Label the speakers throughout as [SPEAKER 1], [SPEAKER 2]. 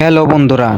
[SPEAKER 1] Hello বন্ধুরা,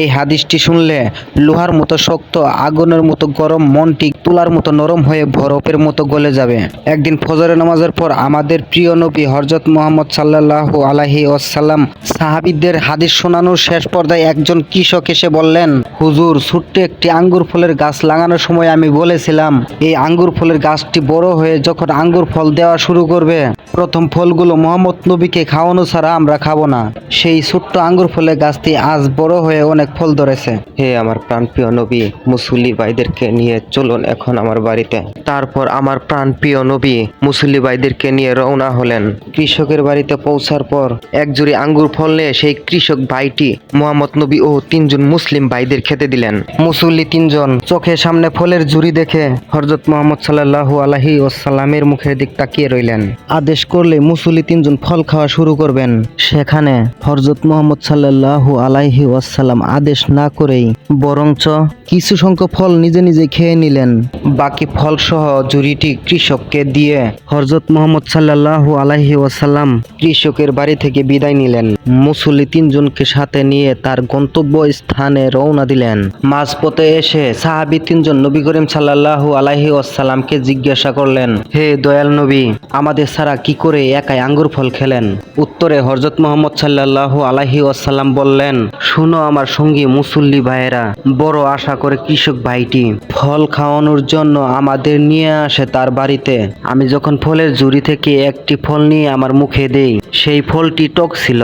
[SPEAKER 1] এই হাদিসটি শুনলে লোহার মতো শক্ত, আগুনের মতো গরম মনটি তুলার মতো নরম হয়ে বরফের মতো গলে যাবে। একদিন ফজরের নামাজের পর আমাদের প্রিয় নবী হরজত মোহাম্মদ সাল্লাহ আলাহি ওসাল্লাম সাহাবিদের হাদিস শোনানোর শেষ পর্যায়ে একজন কৃষক এসে বললেন, হুজুর, ছোট্ট একটি আঙ্গুর ফলের গাছ লাগানোর সময় আমি বলেছিলাম, এই আঙ্গুর ফলের গাছটি বড় হয়ে যখন আঙ্গুর ফল দেওয়া শুরু করবে প্রথম ফলগুলো মোহাম্মদ নবীকে খাওয়ানো ছাড়া আমরা খাব না। সেই ছোট্ট আঙ্গুর ফলের গাছটি আজ বড় হয়ে অনেক ফল ধরেছে।
[SPEAKER 2] হে আমার প্রাণপ্রিয় নবী মুসল্লি ভাইদেরকে নিয়ে চলুন এখন আমার বাড়িতে। তারপর আমার প্রাণপ্রিয় নবী মুসল্লি ভাইদেরকে নিয়ে রওনা হলেন। কৃষকের বাড়িতে পৌঁছার পর এক জুড়ি আঙ্গুর ফল নিয়ে সেই কৃষক ভাইটি মোহাম্মদ নবী ও তিনজন মুসলিম ভাইদের খেতে দিলেন।
[SPEAKER 1] মুসল্লি তিনজন চোখের সামনে ফলের ঝুড়ি দেখে হরজত মোহাম্মদ সাল্লাহু আলাহি ওসাল্লামের মুখের দিক তাকিয়ে রইলেন। আদেশ করলে মুসল্লি তিনজন ফল খাওয়া শুরু করবেন। সেখানে হরজত মোহাম্মদ সাল্লাহু আলাইহি ওয়াসাল্লাম আদেশ না করেই বরঞ্চ কিছু সংখ্যক ফল নিজে নিজে খেয়ে নিলেন। বাকি ফল সহ ঝুড়িটি কৃষককে দিয়ে হরজত মোহাম্মদ সাল্লাহু আলাইহি ওয়াসাল্লাম কৃষকের বাড়ি থেকে বিদায় নিলেন। মুসল্লি তিনজনকে সাথে নিয়ে তার গন্তব্য স্থানে রওনা দিলেন। মাঝপথে এসে সাহাবি তিনজন নবী করিম সাল্লাহু আলাইহি ওয়াসাল্লামকে জিজ্ঞাসা করলেন, হে দয়াল নবী, আমাদের ছাড়া কি করে একাই আঙ্গুর ফল খেলেন? উত্তরে হরজত মোহাম্মদ সাল্লাহু আলাইহি ওয়াসাল্লাম বললেন, শুনো আমার সঙ্গী মুসল্লি ভাইয়েরা, বড় আশা করে কৃষক ভাইটি, ফল খাওয়ানোর জন্য আমাদের নিয়ে আসে তার বাড়িতে। আমি যখন ফলের ঝুড়ি থেকে একটি ফল নিয়ে আমার মুখে দেই, সেই ফলটি টক ছিল।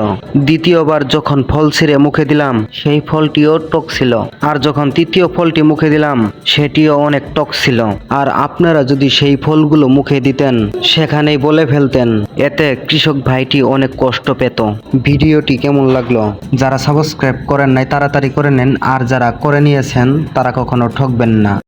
[SPEAKER 1] দ্বিতীয়বার যখন ফল ছিঁড়ে মুখে দিলাম, সেই ফলটিও টক ছিল। আর যখন তৃতীয় ফলটি মুখে দিলাম, সেটিও অনেক টক ছিল। আর আপনারা যদি সেই ফলগুলো মুখে দিতেন, সেখানেই বলে ফেলতেন এতে কৃষক ভাইটি অনেক কষ্ট পেত। ভিডিওটি কেমন লাগল? যারা সাবস্ক্রাইব করেন নাই, তাড়াতাড়ি করে নেন। আর যারা করে নিয়েছেন, তারা কখনো ঠকবেন না।